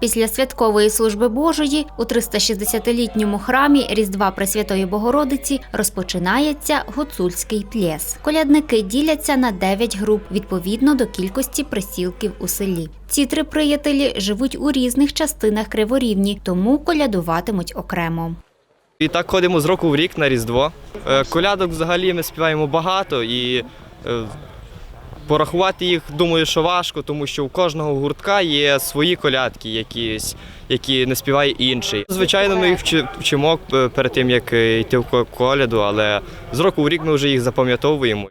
Після святкової служби Божої у 360-літньому храмі Різдва Пресвятої Богородиці розпочинається гуцульський плєс. Колядники діляться на 9 груп відповідно до кількості присілків у селі. Ці три приятелі живуть у різних частинах Криворівні, тому колядуватимуть окремо. І так ходимо з року в рік на Різдво. Е, Колядок взагалі ми співаємо багато і е, порахувати їх, думаю, що важко, тому що у кожного гуртка є свої колядки, якісь, які не співає інший. Звичайно, ми їх вчи- вчимо е, перед тим, як е, йти в коляду, але з року в рік ми вже їх запам'ятовуємо.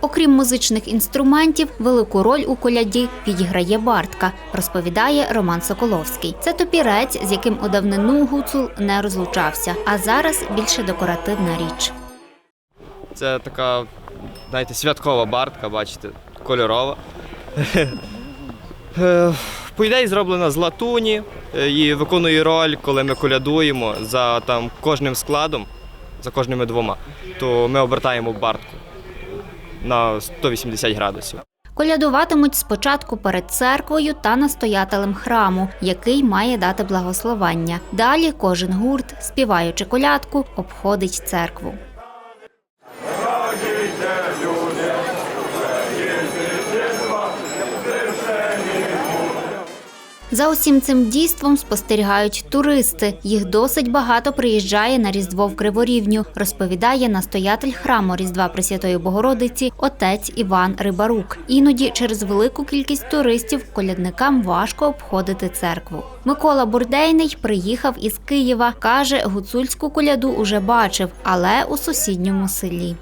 Окрім музичних інструментів, велику роль у коляді відіграє бартка, розповідає Роман Соколовський. Це топірець, з яким у давнину гуцул не розлучався, а зараз більше декоративна річ. Це така, знаєте, святкова бартка, бачите, кольорова. Е, По ідеї зроблена з латуні е, і виконує роль, коли ми колядуємо за там кожним складом, за кожними двома, то ми обертаємо бартку на 180 градусів. Колядуватимуть спочатку перед церквою та настоятелем храму, який має дати благословення. Далі кожен гурт, співаючи колядку, обходить церкву. За усім цим дійством спостерігають туристи. Їх досить багато приїжджає на Різдво в Криворівню, розповідає настоятель храму Різдва Пресвятої Богородиці отець Іван Рибарук. Іноді через велику кількість туристів колядникам важко обходити церкву. Микола Бурдейний приїхав із Києва. каже, гуцульську коляду уже бачив, але у сусідньому селі.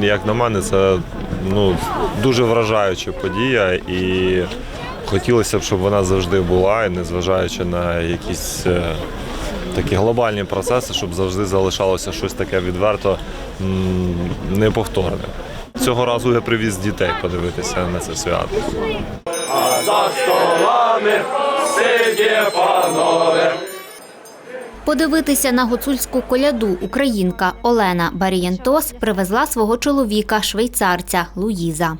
Як на мене, це ну, дуже вражаюча подія і хотілося б, щоб вона завжди була, і незважаючи на якісь е, такі глобальні процеси, щоб завжди залишалося щось таке відверто неповторне. Цього разу я привіз дітей подивитися на це свято. Подивитися на гуцульську коляду українка Олена Барієнтос привезла свого чоловіка, швейцарця Луїза.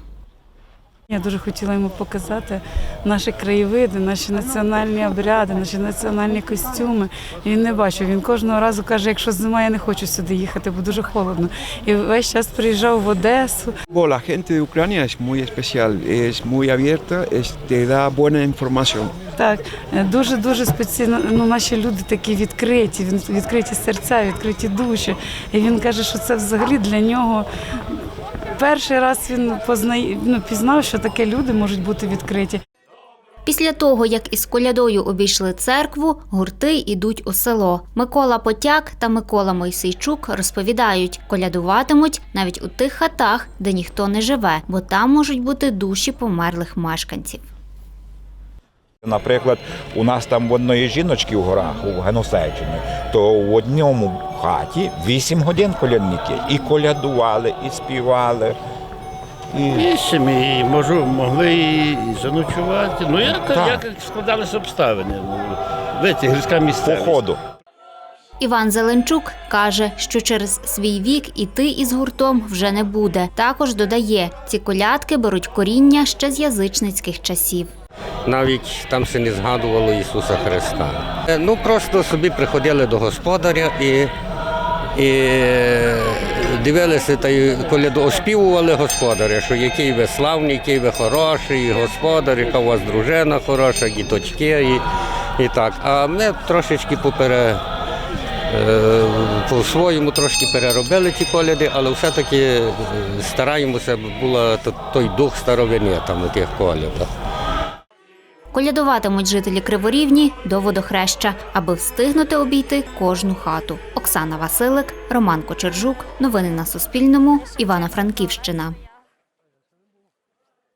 Я дуже хотіла йому показати наші краєвиди, наші національні обряди, наші національні костюми. І він не бачив. Він кожного разу каже, якщо зима, я не хочу сюди їхати, бо дуже холодно. І весь час приїжджав в Одесу. Bueno, la gente de Ucrania es muy especial, es muy abierta, es- te da buena información. Так, дуже дуже спеціально. Ну, наші люди такі відкриті, відкриті серця, відкриті душі. І він каже, що це взагалі для нього. Перший раз він познає, ну, пізнав, що таке люди можуть бути відкриті. Після того, як із колядою обійшли церкву, гурти йдуть у село. Микола Потяк та Микола Мойсейчук розповідають, колядуватимуть навіть у тих хатах, де ніхто не живе, бо там можуть бути душі померлих мешканців. Наприклад, у нас там в одної жіночки в горах у Геносейчині, то в одному хаті 8 годин колядники і колядували, і співали. І Вісім і можу, могли і заночувати. Ну як, Так. як складалися обставини. Ну, Видите, гірська по місцевість. ходу. Іван Зеленчук каже, що через свій вік іти із гуртом вже не буде. Також додає, ці колядки беруть коріння ще з язичницьких часів. Навіть там се не згадувало Ісуса Христа. Е, Ну просто собі приходили до господаря і, і дивилися та й коляду оспівували господаря, що який ви славний, який ви хороший, господар, яка у вас дружина хороша, діточки і, і так. А ми трошечки попере. е, По-своєму трошки переробили ті коляди, але все-таки е, стараємося, був той дух старовини там у тих колядах. Колядуватимуть жителі Криворівні до водохреща, аби встигнути обійти кожну хату. Оксана Василик, Роман Кочержук. Новини на Суспільному. Івано-Франківщина.